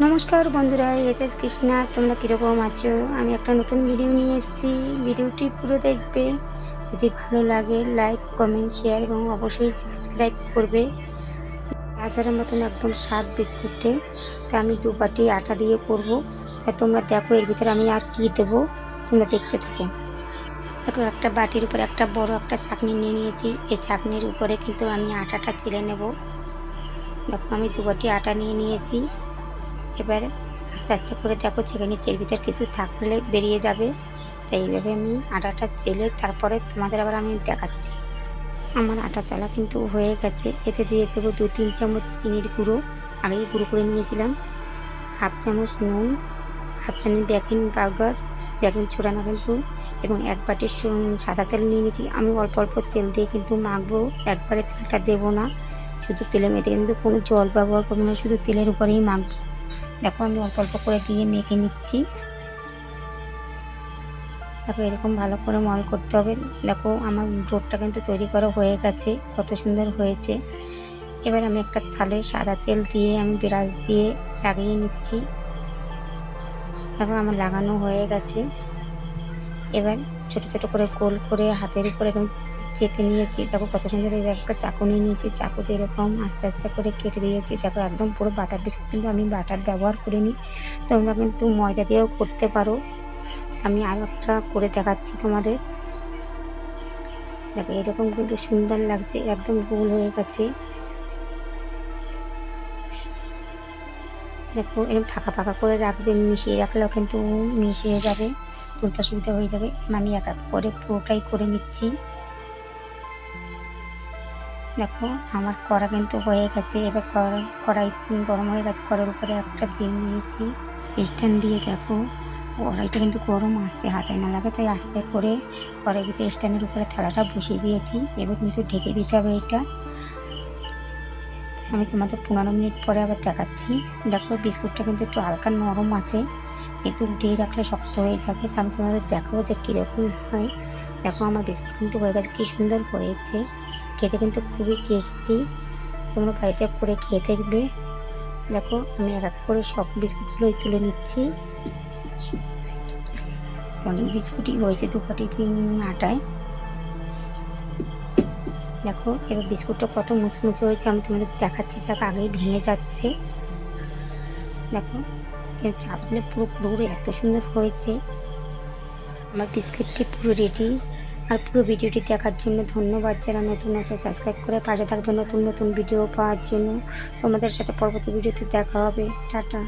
নমস্কার বন্ধুরা S S Krishna, তোমরা কীরকম আছো? আমি একটা নতুন ভিডিও নিয়ে এসেছি। ভিডিওটি পুরো দেখবে। যদি ভালো লাগে লাইক কমেন্ট শেয়ার এবং অবশ্যই সাবস্ক্রাইব করবে। বাজারের মতন একদম স্বাদ বিস্কুটে। তা আমি দু বাটি আটা দিয়ে করব। তা তোমরা দেখো, এর ভিতরে আমি আর কি দেবো? তোমরা দেখতে থাকো। দেখো, একটা বাটির উপরে একটা বড় একটা চাকনি নিয়ে নিয়েছি। এই চাকনির উপরে কিন্তু আমি আটাটা চেলে নেব। দেখো, আমি দু বাটি আটা নিয়ে নিয়েছি। এবার আস্তে আস্তে করে দেখো নিচ্ছে এর ভিতর কিছু থাকলে বেরিয়ে যাবে। তাই এইভাবে আমি আটাটা চেলে তারপরে তোমাদের আবার আমি দেখাচ্ছি। আমার আটা চালা কিন্তু হয়ে গেছে। এতে দিয়ে দেবো দু তিন চামচ চিনির গুঁড়ো। আগেই গুঁড়ো করে নিয়েছিলাম। হাফ চামচ নুন, হাফ চামচ বেকিং পাউডার, বেকিং ছোড়ানো কিন্তু, এবং এক বাটি সাদা তেল নিয়ে নিয়েছি। আমি অল্প অল্প তেল দিয়ে কিন্তু মাখবো। একবারে তেলটা দেবো না। শুধু তেলে মেখে কিন্তু কোনো জল ব্যবহার করব না, শুধু তেলের উপরেই মাখবো। দেখো, আমি অল্প অল্প করে দিয়ে মেখে নিচ্ছি। দেখো, এরকম ভালো করে মল করতে হবে। দেখো, আমার ডোরটা কিন্তু তৈরি করা হয়ে গেছে, কত সুন্দর হয়েছে। এবার আমি একটা থালে সাদা তেল দিয়ে, আমি ব্রাশ দিয়ে লাগিয়ে নিচ্ছি। দেখো, আমার লাগানো হয়ে গেছে। এবার ছোট ছোট করে গোল করে হাতের উপরে চেপে নিয়েছি। দেখো কত সুন্দর এই একটা চাকু নিয়ে নিয়েছি। চাকুতে এরকম আস্তে আস্তে করে কেটে দিয়েছি। দেখো একদম পুরো বাটার বিস্কুট কিন্তু আমি বাটার ব্যবহার করিনি। তোমরা কিন্তু ময়দা দিয়েও করতে পারো। আমি আর একটা করে দেখাচ্ছি তোমাদের। দেখো এরকম কিন্তু সুন্দর লাগছে, একদম গোল হয়ে গেছে। দেখো এরকম ফাঁকা ফাঁকা করে রাখবে, মিশিয়ে রাখলেও কিন্তু মিশিয়ে যাবে তুলতে সুবিধা হয়ে যাবে। আমি এক এক করে পুরোটাই করে নিচ্ছি। দেখো, আমার কড়া কিন্তু হয়ে গেছে। এবার কড়া- কড়াই গরম হয়ে গেছে। কড়ার উপরে একটা দিয়ে নিয়েছি। স্ট্যান্ড দিয়ে দেখো, কড়াইটা কিন্তু গরম আসতে হাতে না লাগে, তাই আস্তে করে কড়াই ভিতরে স্ট্যান্ডের উপরে থালাটা বসিয়ে দিয়েছি। এবার কিন্তু ঢেকে দিতে হবে এটা। আমি তোমাদের পনেরো মিনিট পরে আবার দেখাচ্ছি। দেখো, বিস্কুটটা কিন্তু একটু হালকা নরম আছে। কিন্তু উঠিয়ে রাখলে শক্ত হয়ে যাবে আমি তোমাদের দেখাবো যে কীরকম হয়। দেখো, আমার বিস্কুট কিন্তু হয়ে গেছে, কী সুন্দর হয়েছে। খেতে কিন্তু খুবই টেস্টি তোমরা বাড়িতে করে খেয়ে দেখবে। দেখো, আমি এক এক করে সব বিস্কুটগুলোই তুলে নিচ্ছি। অনেক বিস্কুটই হয়েছে দু পাটি আটায়। দেখো, এবার বিস্কুটটা কত মুচমুচে হয়েছে, আমি তোমাদের দেখাচ্ছি। দেখো, আগেই ভেঙে যাচ্ছে। দেখো চাপ দিলে পুরো পুরো এত সুন্দর হয়েছে। আমার বিস্কুটটি পুরো রেডি আর পুরো ভিডিওটি দেখার জন্য ধন্যবাদ। যারা নতুন আছে সাবস্ক্রাইব করে পাশে থাকবে নতুন নতুন ভিডিও পাওয়ার জন্য। তোমাদের সাথে পরবর্তী ভিডিওতে দেখা হবে। টাটা।